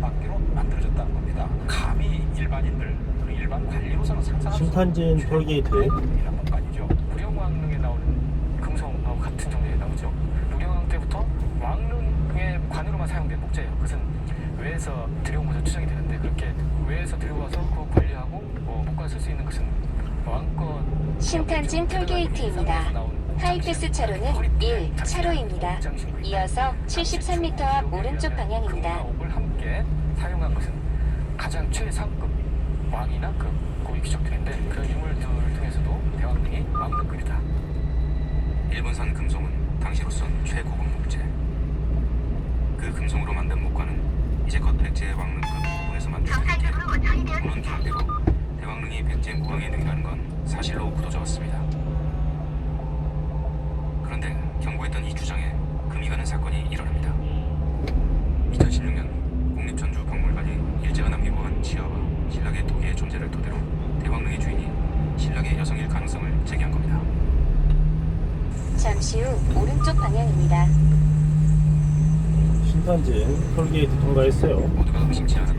받기로 만들어졌다는 겁니다. 감히 일반인들 그리고 일반 관리로서는 상상할 수 신탄진 없는 톨게이트. 이란 공간이죠. 무령왕릉에 나오는 금성하고 같은 종류에 나오죠. 무령왕 때부터 왕릉의 관으로만 사용된 목재예요. 그것은 외에서 들여온 것으로 추정이 되는데 그렇게 외에서 들여와서 그 관리하고 어, 목관을 쓸수 있는 것은 왕권 신탄진 톨게이트입니다. 하이패스 차로는 1 차로입니다. 이어서 73m 앞 오른쪽 방향입니다. 함께 사용한 것은 가장 최상급 왕이나 그 고위 귀족들인데 그런 인물들을 통해서도 대왕릉이 왕릉급이다. 일본산 금송은 당시로선 최고급 목재. 그 금송으로 만든 목관은 이제껏 백제의 왕릉급 부분에서 만들어졌기에 물론 기록대로 대왕릉이 백제 무왕의 능이라는 건 사실로 굳어져 왔습니다. 그런데 경고했던 이 주장에 금이 가는 사건이 일어납니다. 2016년 국립전주박물관이 일제가 남기고 간 치아와 존재를 토대로 대왕릉의 주인이 신라의 여성일 가능성을 제기한 겁니다. 잠시 후 오른쪽 방향입니다. 신탄진 톨게이트 통과했어요. 모두가 의심치 않았던